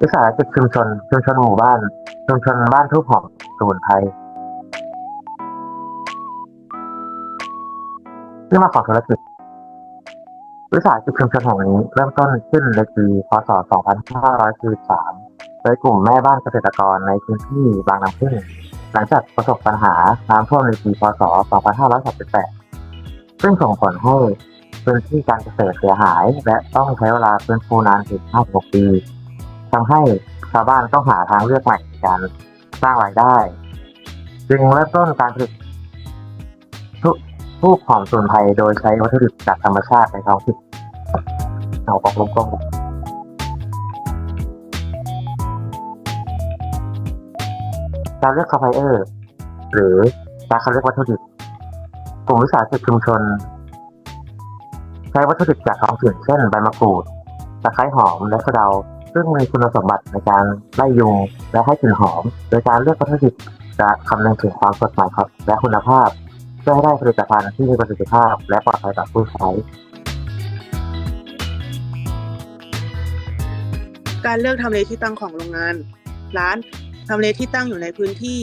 วิสาหกิจชุมชน ชุมชนหมู่บ้าน ชุมชนบ้านทูบหอมสมุนไพรที่มาของธุรกิจ วิสาหกิจชุมชนแห่งนี้เริ่มต้นขึ้นในปี พศ 2543 โดยกลุ่มแม่บ้านเกษตรกรในพื้นที่บางน้ำพึ่ง หลังจากประสบปัญหาน้ำท่วมในปี พศ 2538 ซึ่งส่งผลให้พื้นที่การเกษตรเสียหาย และต้องใช้เวลาฟื้นฟูนานถึง 56 ปี ทำให้ชาวบ้านต้องหาทางเลือกใหม่ในการสร้างรายได้ จึงเริ่มต้นการผลิตทูบหอมสมุนไพรโดยใช้วัตถุดิบจากธรรมชาติในท้องถิ่นเอากองลงกองการเลือกซัพพลายเออร์หรือการคัดเลือกวัตถุดิบกลุ่มวิสาหกิจชุมชน ใช้วัตถุดิบจากท้องถิ่นเช่นใบมะกรูดตะไคร้หอมและสะเดา ซึ่งมีคุณสมบัติในการไล่ยุงและให้กลิ่นหอม โดยการเลือกวัตถุดิบจะคำนึงถึงความสดใหม่ครับ และคุณภาพ เพื่อให้ได้ผลิตภัณฑ์ที่มีประสิทธิภาพ และปลอดภัยต่อผู้ใช้ การเลือกทำเลที่ตั้งของโรงงาน ร้านทำเลที่ตั้งอยู่ในพื้นที่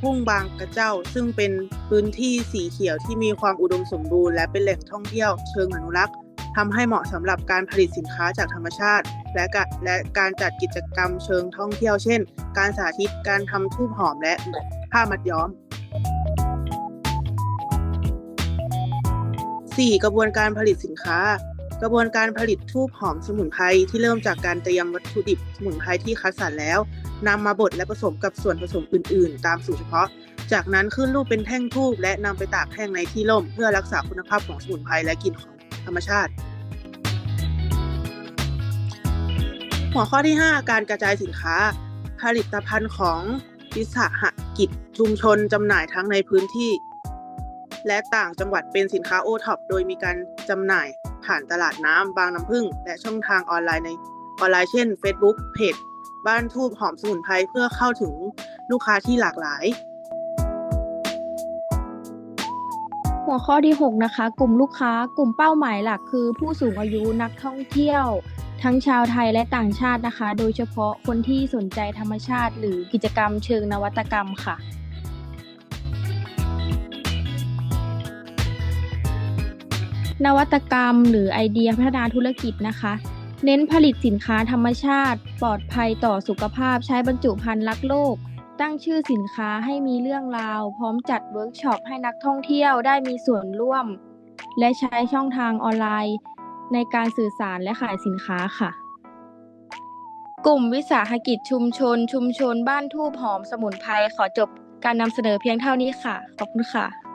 ทุ่งบางกระเจ้า ซึ่งเป็นพื้นที่สีเขียวที่มีความอุดมสมบูรณ์และเป็นแหล่งท่องเที่ยวเชิงอนุรักษ์ ทำให้เหมาะสำหรับการผลิตสินค้าจากธรรมชาติ และกและการจัดกิจกรรมเชิงท่องเที่ยวเช่น การสาธิตการทำทูบหอมและผ้ามัดย้อม 4. กระบวนการผลิตสินค้า กระบวนการผลิตทูบหอมสมุนไพรที่เริ่มจากการเตรียมวัตถุดิบสมุนไพรที่คัดสรรแล้วนำมาบดและผสมกับส่วนผสมอื่น ๆ ตามสูตรเฉพาะ จากนั้นขึ้นรูปเป็นแท่งทูบและนำไปตากแห้งในที่ร่ม เพื่อรักษาคุณภาพของสมุนไพรและกลิ่นของธรรมชาติ หัวข้อที่ 5 การกระจายสินค้า ผลิตภัณฑ์ของวิสาหกิจชุมชนจำหน่ายทั้งในพื้นที่ และต่างจังหวัดเป็นสินค้าโอท็อปโดยมีการจำหน่ายผ่านตลาดน้ำบางน้ำพึ่ง และช่องทางออนไลน์ในออนไลน์เช่น Facebook เพจบ้านทูบหอมสมุนไพรเพื่อเข้าถึงลูกค้าที่หลากหลาย หัวข้อที่ 6 นะคะ กลุ่มลูกค้ากลุ่มเป้าหมายหลักคือผู้สูงอายุนักท่องเที่ยว ทั้งชาวไทยและต่างชาตินะคะ โดยเฉพาะคนที่สนใจธรรมชาติ หรือกิจกรรมเชิงนวัตกรรมค่ะนวัตกรรมหรือไอเดียพัฒนาธุรกิจนะคะ เน้นผลิตสินค้าธรรมชาติ ปลอดภัยต่อสุขภาพใช้บรรจุภัณฑ์รักโลก ตั้งชื่อสินค้าให้มีเรื่องราว พร้อมจัดเวิร์กช็อปให้นักท่องเที่ยวได้มีส่วนร่วม และใช้ช่องทางออนไลน์ ในการสื่อสารและขายสินค้าค่ะ กลุ่มวิสาหกิจชุมชน ชุมชนบ้านทูบหอมสมุนไพรขอจบการนำเสนอเพียงเท่านี้ค่ะ ขอบคุณค่ะ